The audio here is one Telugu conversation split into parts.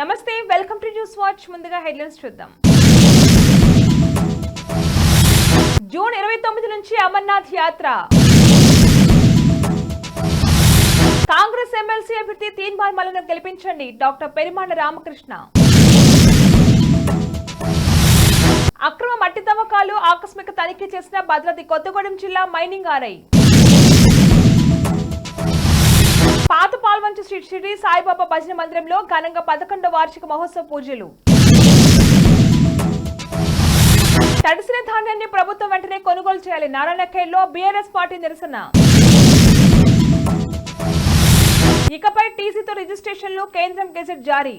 నమస్తే వెల్కమ్ టు న్యూస్ వాచ్. ముందుగా హెడ్లైన్స్ చూద్దాం. జూన్ ఇరవై తొమ్మిది నుంచి అమర్నాథ్ యాత్ర. కాంగ్రెస్ ఎమ్మెల్సీ అభ్యర్థి తీన్మార్ మలను గెలిపించండి. డాక్టర్ పెరిమాండ రామకృష్ణ. అక్రమ మట్టి తవ్వకాలు ఆకస్మిక తనిఖీ చేసిన భద్రాద్రి కొత్తగూడెం జిల్లా మైనింగ్ ఆర్ఐ. పాత పాల్వంచ శ్రీ షిరిడి సాయిబాబా భజన మందిరంలో ఘనంగా పదకొండవ వార్షిక మహోత్సవ పూజలు. తడిసిన ధాన్యాన్ని ప్రభుత్వం వెంటనే కొనుగోలు చేయాలి. నారాయణఖేడ్లో బీఆర్ఎస్ పార్టీ నిరసన. ఇకపై టీసీతో రిజిస్ట్రేషన్లు కేంద్రం గెజెట్ జారీ.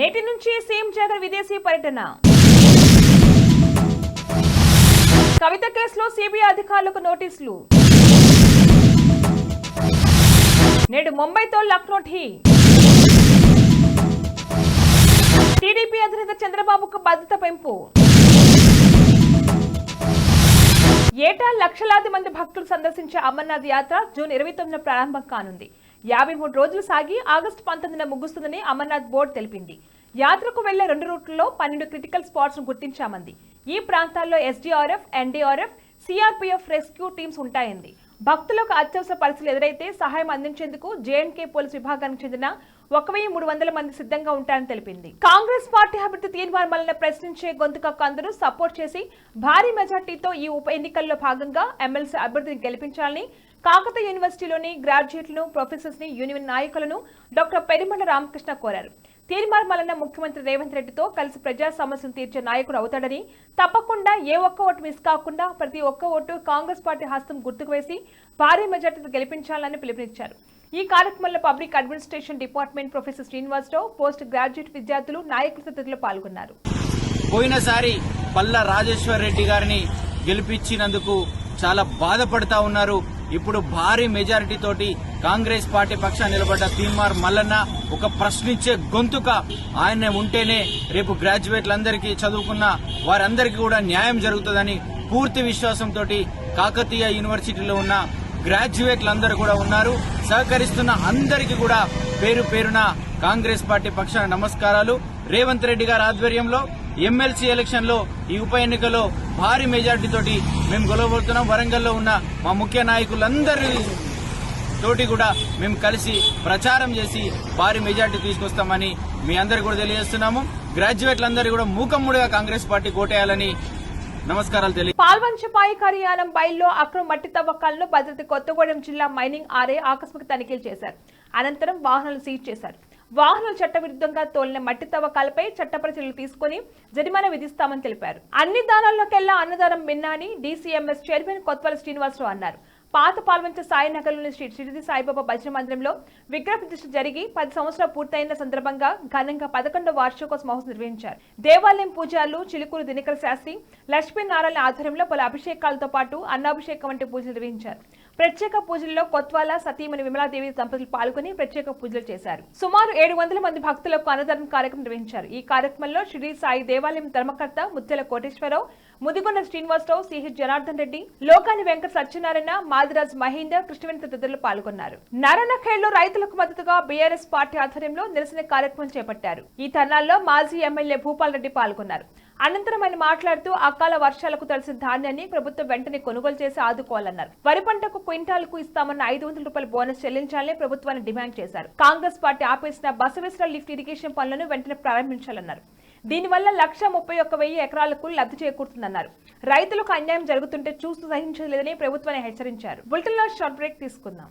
నేటి నుంచి సీఎం జగన్ విదేశీ పర్యటన. కవిత కేసులో సిబిఐ అధికారులకు నోటీసులు. నేడు ముంబైతో లక్నో ఢీ టీడీపీ అధినేత చంద్రబాబుకు భద్రత పెంపు. ఏటా లక్షలాది మంది భక్తులు సందర్శించే అమర్నాథ్ యాత్ర జూన్ ఇరవై తొమ్మిదిన ప్రారంభం కానుంది. యాభై మూడు రోజులు సాగి ఆగస్టు పంతొమ్మిదిన ముగుస్తుందని అమర్నాథ్ బోర్డు తెలిపింది. యాత్రకు వెళ్ళే రెండు రూట్లలో పన్నెండు క్రిటికల్ స్పాట్స్ను గుర్తించామంది. ఈ ప్రాంతాల్లో SDRF NDRF CRPF rescue teams ఉంటాయంది. భక్తులకు అత్యవసర పరిస్థితులు ఎదురైతే సహాయం అందించేందుకు జేఎన్కే పోలీస్ విభాగానికి చెందిన ఒక వెయ్యి మూడు వందల మంది సిద్ధంగా ఉంటారని తెలిపింది. కాంగ్రెస్ పార్టీ అభ్యర్థి తీర్మానాలను ప్రశ్నించే గొంతుకకు అందరూ సపోర్ట్ చేసి భారీ మెజార్టీతో ఈ ఉప ఎన్నికల్లో భాగంగా ఎమ్మెల్సీ అభ్యర్థిని గెలిపించాలని కాకతీయ యూనివర్సిటీలోని గ్రాడ్యుయేట్లను ప్రొఫెసర్స్ని యూనియన్ నాయకులను డాక్టర్ పెరిమండ రామకృష్ణ కోరారు. తీర్మార్ మల్లన్న ముఖ్యమంత్రి రేవంత్ రెడ్డితో కలిసి ప్రజా సమస్యలు తీర్చే నాయకుడు అవుతాడని తప్పకుండా ఏ ఒక్క ఓటు మిస్ కాకుండా ప్రతి ఒక్క ఓటు కాంగ్రెస్ పార్టీ హస్తం గుర్తుకు వేసి భారీ మెజార్టీతో గెలిపించాలని పిలుపునిచ్చారు. ఈ కార్యక్రమంలో public administration department professor Srinivasarao post graduate విద్యార్థులు నాయకుల తదితరులు పాల్గొన్నారు. పోయినసారి పల్ల రాజేశ్వర్ రెడ్డి గారిని గెలిపించినందుకు చాలా బాధపడతా ఉన్నారు. ఇప్పుడు భారీ మెజారిటీ తోటి కాంగ్రెస్ పార్టీ పక్షాన్ని నిలబడ్డ తీన్మార్ మల్లన్న ఒక ప్రశ్నించే గొంతుక ఆయన ఉంటేనే రేపు గ్రాడ్యుయేట్లందరికీ చదువుకున్న వారందరికీ కూడా న్యాయం జరుగుతుందని పూర్తి విశ్వాసంతో కాకతీయ యూనివర్సిటీలో ఉన్న గ్రాడ్యుయేట్లందరూ కూడా ఉన్నారు. సహకరిస్తున్న అందరికీ కూడా పేరు పేరున కాంగ్రెస్ పార్టీ పక్షాన నమస్కారాలు. రేవంత్ రెడ్డి గారి ఆధ్వర్యంలో ఎమ్మెల్సీ ఎలక్షన్లో ఈ ఉప ఎన్నికలో భారీ మెజార్టీతోటి మేము గొలవబోతున్నాం. వరంగల్లో ఉన్న మా ముఖ్య నాయకులందరి తోటి కూడా మేము కలిసి ప్రచారం చేసి భారీ మెజార్టీ తీసుకొస్తామని మీ అందరు కూడా తెలియజేస్తున్నాము. గ్రాడ్యుయేట్లందరూ కూడా మూకమ్ముడిగా కాంగ్రెస్ పార్టీ కోటేయాలని నమస్కారాలు తెలియ పాల్వంచపాయి కార్యాలయం బయల్లో అక్రమ మట్టి తవ్వకాలను భద్రత కొత్తగూడెం జిల్లా మైనింగ్ ఆర్ఏ ఆకస్మిక తనిఖీలు చేశారు. అనంతరం వాహనాలు సీజ్ చేశారు. వాహనాలు చట్టవిరుద్ధంగా తోలిన మట్టి తవ్వకాలపై చట్టపరి చర్యలు తీసుకుని జరిమానా విధిస్తామని తెలిపారు. అన్ని దానాల్లోకెల్లా అన్నదానం మిన్నా అని డీసీఎంఎస్ చైర్మన్ కొత్వాల శ్రీనివాసరావు అన్నారు. పాత పాల్వంచ సాయినగర్లోని శ్రీ షిరిడి సాయిబాబా భజన మందిరంలో విగ్రహ ప్రతిష్ఠ జరిగి పది సంవత్సరాలు పూర్తయిన సందర్భంగా ఘనంగా పదకొండవ వార్షికోత్సవ మహోత్సవం నిర్వహించారు. దేవాలయం పూజారులు చిలుకూరు దినకర శాస్త్రి లక్ష్మీనారాయణ ఆధ్వర్యంలో పలు అభిషేకాలతో పాటు అన్నాభిషేకం వంటి పూజలు నిర్వహించారు. ప్రత్యేక పూజల్లో కొత్వాల సతీమణి విమలాదేవి దంపతులు పాల్గొని ప్రత్యేక పూజలు చేశారు. సుమారు ఏడు వందల మంది భక్తులకు అన్నదానం కార్యక్రమం నిర్వహించారు. ఈ కార్యక్రమంలో శ్రీ సాయి దేవాలయం ధర్మకర్త ముత్యాల కోటేశ్వరరావు ముదిగొండ శ్రీనివాసరావు సిహెచ్ జనార్దన్ రెడ్డి లోకాని వెంకట సత్యనారాయణ మాదిరాజ్ మహేందర్ కృష్ణవేణి తదితరులు పాల్గొన్నారు. నారాయణఖేడ్లో రైతులకు మద్దతుగా బీఆర్ఎస్ పార్టీ ఆధ్వర్యంలో నిరసన కార్యక్రమం చేపట్టారు. ఈ ధర్నాల్లో మాజీ ఎమ్మెల్యే భూపాల్ రెడ్డి పాల్గొన్నారు. అనంతరం ఆయన మాట్లాడుతూ అకాల వర్షాలకు తడిసిన ధాన్యాన్ని ప్రభుత్వం వెంటనే కొనుగోలు చేసి ఆదుకోవాలన్నారు. వరి పంటకు క్వింటాల్కు ఇస్తామన్న ఐదు వందల రూపాయల బోనస్ చెల్లించాలని ప్రభుత్వాన్ని డిమాండ్ చేశారు. కాంగ్రెస్ పార్టీ ఆపేసిన బసవేశ్వర లిఫ్ట్ ఇరిగేషన్ పనులను వెంటనే ప్రారంభించాలన్నారు. దీనివల్ల లక్ష ముప్పై ఒక్క వెయ్యి ఎకరాలకు లబ్ధి చేకూరుతుందన్నారు. రైతులకు అన్యాయం జరుగుతుంటే చూస్తూ సహించలేదని ప్రభుత్వాన్ని హెచ్చరించారు. బులెటిన్లో షార్ట్ బ్రేక్ తీసుకుందాం.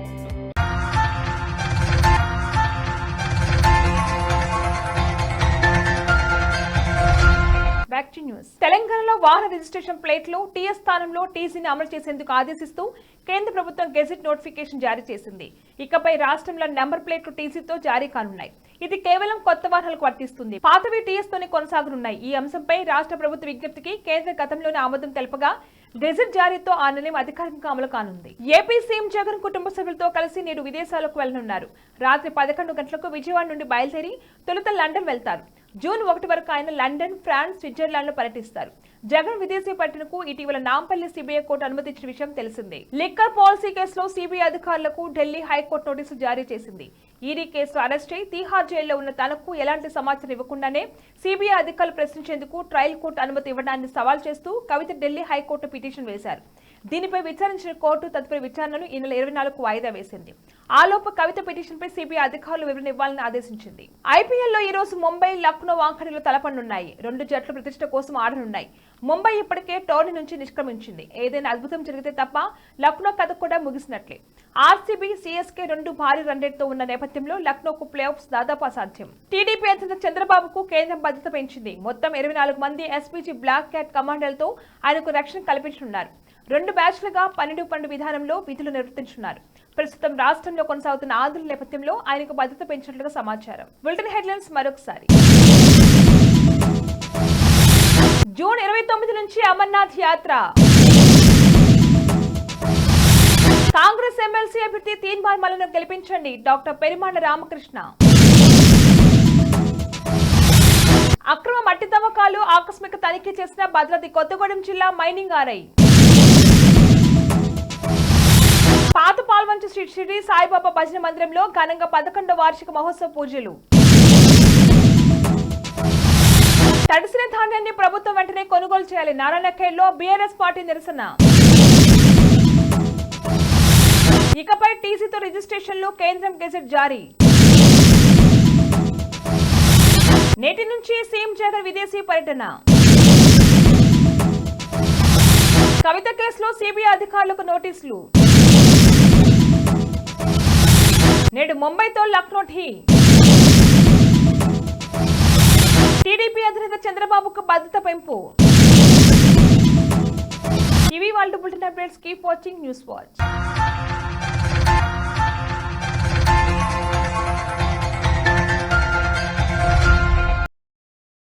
న్యూస్ తెలంగాణలో వాహన రిజిస్ట్రేషన్ ప్లేట్లు టీఎస్ స్థానంలో టీసీని అమలు చేసేందుకు ఆదేశిస్తూ కేంద్ర ప్రభుత్వం గెజిట్ నోటిఫికేషన్ జారీ చేసింది. ఇకపై రాష్ట్రంలో నెంబర్ ప్లేట్లు టీసీతో జారీ కానున్నాయి. ఇది కేవలం కొత్త వాహనాలకు వర్తిస్తుంది. పాతవి టీఎస్ తోనే కొనసాగనున్నాయి. ఈ అంశంపై రాష్ట్ర ప్రభుత్వ విజ్ఞప్తికి కేంద్ర గతంలోనే ఆమోదం తెలపగా గెజిట్ జారీతో ఆ నిర్ణయం అధికారికంగా అమలు కానుంది. ఏపీ సీఎం జగన్ కుటుంబ సభ్యులతో కలిసి నేడు విదేశాలకు వెళ్ళనున్నారు రాత్రి పదకొండు గంటలకు విజయవాడ నుండి బయలుదేరి తొలుత లండన్ వెళ్తారు. జూన్ ఒకటి వరకు ఆయన లండన్ ఫ్రాన్స్ స్విట్జర్లాండ్ పర్యటిస్తారు. జగన్ విదేశీ పర్యటనకు ఇటీవల నాంపల్లి సిబిఐ కోర్టు అనుమతించిన విషయం తెలిసిందే. లిక్కర్ పాలసీ కేసులో సిబిఐ అధికారులకు ఢిల్లీ హైకోర్టు నోటీసులు జారీ చేసింది. ఈడీ కేసులో అరెస్ట్ అయి తీహార్ జైల్లో ఉన్న తనకు ఎలాంటి సమాచారం ఇవ్వకుండానే సిబిఐ అధికారులు ప్రశ్నించేందుకు ట్రయల్ కోర్టు అనుమతి ఇవ్వడాన్ని సవాల్ చేస్తూ కవిత ఢిల్లీ హైకోర్టు పిటిషన్ వేశారు. దీనిపై విచారించిన కోర్టు తదుపరి విచారణను ఈ నెల ఇరవై నాలుగు వాయిదా వేసింది. ఆలోపు కవిత పిటిషన్ పై సిబిఐ అధికారులు వివరణ ఇవ్వాలని ఆదేశించింది. ఐపీఎల్లో ఈ రోజు ముంబై లక్నో వాంఖడేలో తలపనున్నాయి. రెండు జట్లు ప్రతిష్ట కోసం ఆడనున్నాయి. ముంబై ఇప్పటికే టోర్నీ నుంచి నిష్క్రమించింది. ఏదైనా అద్భుతం జరిగితే తప్ప లక్నో కథ కూడా ముగిసినట్లే. ఆర్సీబీ సిఎస్కే రెండు భారీ రన్రేట్తో ఉన్న నేపథ్యంలో లక్నోకు ప్లే ఆఫ్స్ దాదాపు అసాధ్యం. టీడీపీ అధ్యక్షుడు చంద్రబాబుకు కేంద్రం బాధ్యత పెంచింది. మొత్తం ఇరవై నాలుగు మంది ఎస్పీజీ బ్లాక్ క్యాట్ కమాండర్లతో ఆయనకు రక్షణ కల్పించనున్నారు. రెండు బ్యాచ్లుగా పన్నెండు పన్నెండు విధానంలో విధులు నిర్వర్తించున్నారు. ప్రస్తుతం రాష్ట్రంలో కొనసాగుతున్న ఆందోళన నేపథ్యంలో ఆయనకు భద్రత పెంచినట్లుగా సమాచారం. బులెటిన్ హెడ్లైన్స్ మరొకసారి. జూన్ ఇరవై తొమ్మిది నుంచి అమర్నాథ్ యాత్ర. కాంగ్రెస్ ఎమ్మెల్సీ అభ్యర్థి తీన్మార్ మల్లను గెలిపించండి. డాక్టర్ పెరిమాండ రామకృష్ణ. అక్రమ మట్టి తవ్వకాలు ఆకస్మిక తనిఖీ చేసిన భద్రాద్రి కొత్తగూడెం జిల్లా మైనింగ్ ఆర్ఐ. పాత పాల్వంచు శ్రీ షిరిడి సాయిబాబా భజన మందిరంలో ఘనంగా పదకొండవ వార్షిక మహోత్సవ పూజలు. తడిసిన ధాన్యాన్ని ప్రభుత్వం వెంటనే కొనుగోలు చేయాలి. నారాయణఖేడ్లో బీఆర్ఎస్ పార్టీ నిరసన. ఇకపై టీసీతో రిజిస్ట్రేషన్లు కేంద్రం గెజెట్ జారీ. నేటి నుంచి సీఎం జగన్ విదేశీ పర్యటన. కవిత కేసులో సిబిఐ అధికారులకు నోటీసులు. నేడు ముంబైతో లక్నో ఢీ టీడీపీ అధినేత చంద్రబాబుకు భద్రత పెంపు. ఇవి వాళ్ళు bulletin updates. Keep watching news watch.